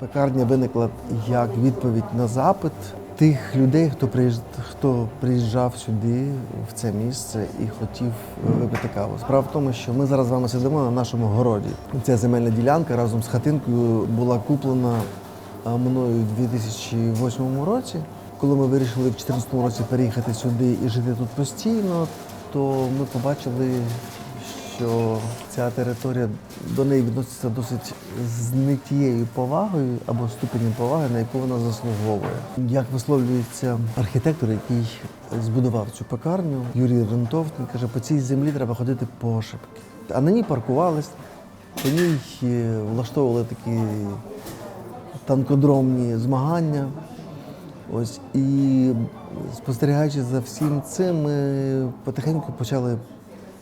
Пекарня виникла як відповідь на запит тих людей, хто хто приїжджав сюди, в це місце, і хотів випити каву. Справа в тому, що ми зараз з вами сидимо на нашому городі. Ця земельна ділянка разом з хатинкою була куплена а, мною у 2008 році. Коли ми вирішили в 2014 році переїхати сюди і жити тут постійно, то ми побачили, що ця територія до неї відноситься досить з не тією повагою або ступенем поваги, на яку вона заслуговує. Як висловлюється архітектор, який збудував цю пекарню, Юрій Рентов, він каже, по цій землі треба ходити пошепки. А на ній паркувались, по ній е, влаштовували такі танкодромні змагання. Ось і спостерігаючи за всім цим, ми потихеньку почали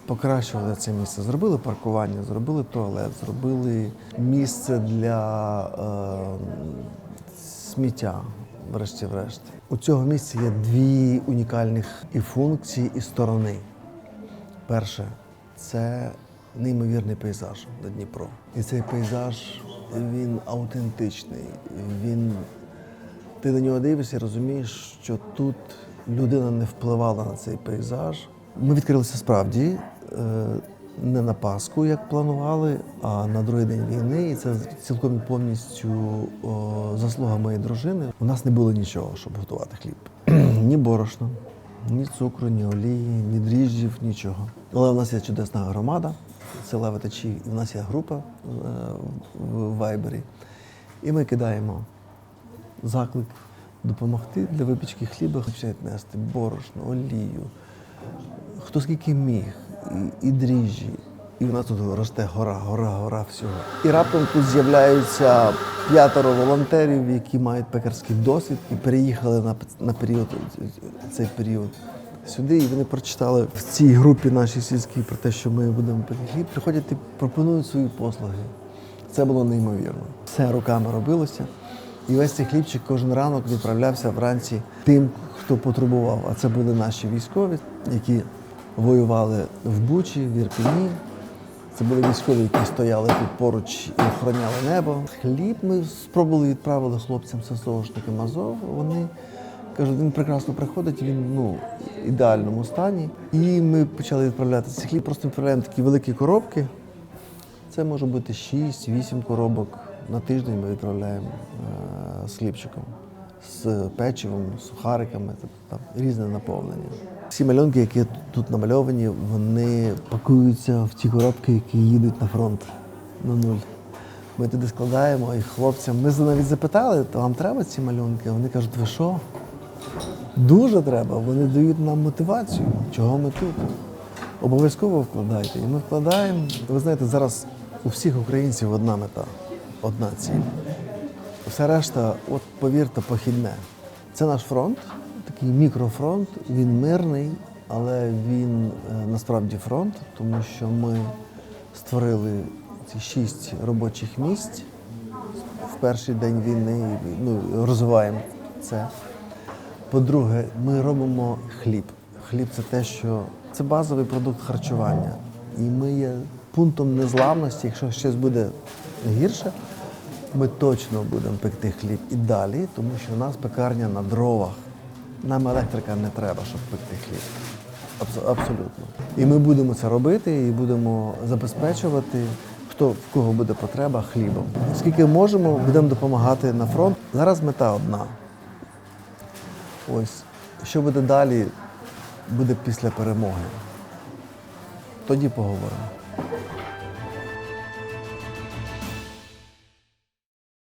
покращувати це місце. Зробили паркування, зробили туалет, зробили місце для е, сміття, врешті-решт. У цього місця є дві унікальних і функції, і сторони. Перше це неймовірний пейзаж на Дніпро. І цей пейзаж він аутентичний. Він ти на нього дивишся і розумієш, що тут людина не впливала на цей пейзаж. Ми відкрилися справді не на Пасху, як планували, а на другий день війни. І це цілком повністю заслуга моєї дружини. У нас не було нічого, щоб готувати хліб. ні борошна, ні цукру, ні олії, ні дріжджів, нічого. Але у нас є чудесна громада села Витачі, і в нас є група е, в Вайбері. І ми кидаємо заклик допомогти для випічки хліба, починають нести борошно, олію, хто скільки міг, і, дріжджі. І в нас тут росте гора, гора, гора всього. І раптом тут з'являються п'ятеро волонтерів, які мають пекарський досвід і переїхали на, на період, цей період сюди. І вони прочитали в цій групі нашій сільській про те, що ми будемо пекти приходять і пропонують свої послуги. Це було неймовірно. Все руками робилося. І весь цей хлібчик кожен ранок відправлявся вранці тим, хто потребував. А це були наші військові, які воювали в Бучі, в Ірпіні. Це були військові, які стояли тут поруч і охороняли небо. Хліб ми спробували відправили хлопцям ССОшникам Азов. Вони кажуть, він прекрасно приходить, він ну, в ідеальному стані. І ми почали відправляти цей хліб. Просто відправляємо такі великі коробки. Це може бути 6-8 коробок на тиждень ми відправляємо е, з хлібчиком, з печивом, сухариками, тобто там різне наповнення. Всі малюнки, які тут намальовані, вони пакуються в ті коробки, які їдуть на фронт на нуль. Ми туди складаємо і хлопцям. Ми навіть запитали, то вам треба ці малюнки? Вони кажуть, ви що? Дуже треба. Вони дають нам мотивацію, чого ми тут. Обов'язково вкладайте. І ми вкладаємо. Ви знаєте, зараз у всіх українців одна мета, одна ціль. Все решта, от повірте, похідне. Це наш фронт, такий мікрофронт, він мирний, але він е, насправді фронт, тому що ми створили ці шість робочих місць в перший день війни, ну, розвиваємо це. По-друге, ми робимо хліб. Хліб це те, що це базовий продукт харчування. І ми є пунктом незламності. Якщо щось буде гірше, ми точно будемо пекти хліб і далі, тому що у нас пекарня на дровах. Нам електрика не треба, щоб пекти хліб. Абсо- Абсолютно. І ми будемо це робити і будемо забезпечувати, хто в кого буде потреба хлібом. Скільки можемо, будемо допомагати на фронт. Зараз мета одна. Ось, що буде далі, буде після перемоги. Тоді поговоримо.